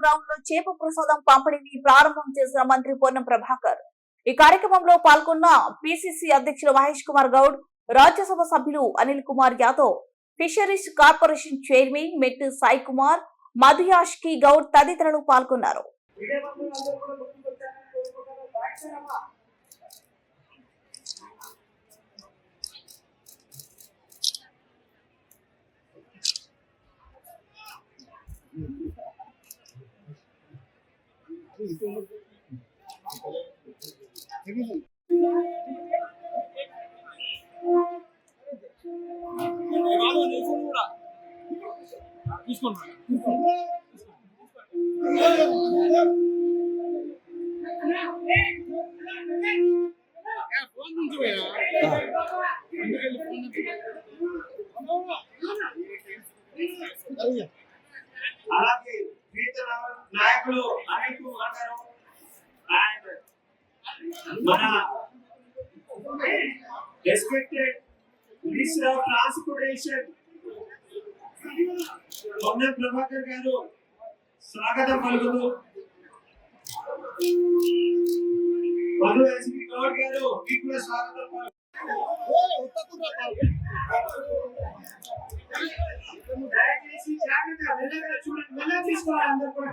గ్రౌండ్లో చేప ప్రసాదం పంపిణీని ప్రారంభం చేసిన మంత్రి పొన్నం ప్రభాకర్. ఈ కార్యక్రమంలో పాల్గొన్న పిసిసి అధ్యక్షులు మహేష్ కుమార్ గౌడ్ రాజ్యసభ సభ్యులు Anil Kumar Yadav fisheries corporation chairman Mettu Sai Kumar Madhu Yashki Goud తదితరులు పాల్గొన్నారు. తీసుకోండి ఫోన్ అలాగే నాయకులు అనిల్ కుమార్ గారు అండ్ మన respected minister of transportation Ponnam Prabhakar గారు స్వాగతం పలుకుతూ మధు ఎస్పీ గౌడ్ గారు మీకు కూడా స్వాగతం దయచేసి జాగ్రత్త మెల్లగా చూడండి మెల్లగా తీసుకోవాలి అందరూ కూడా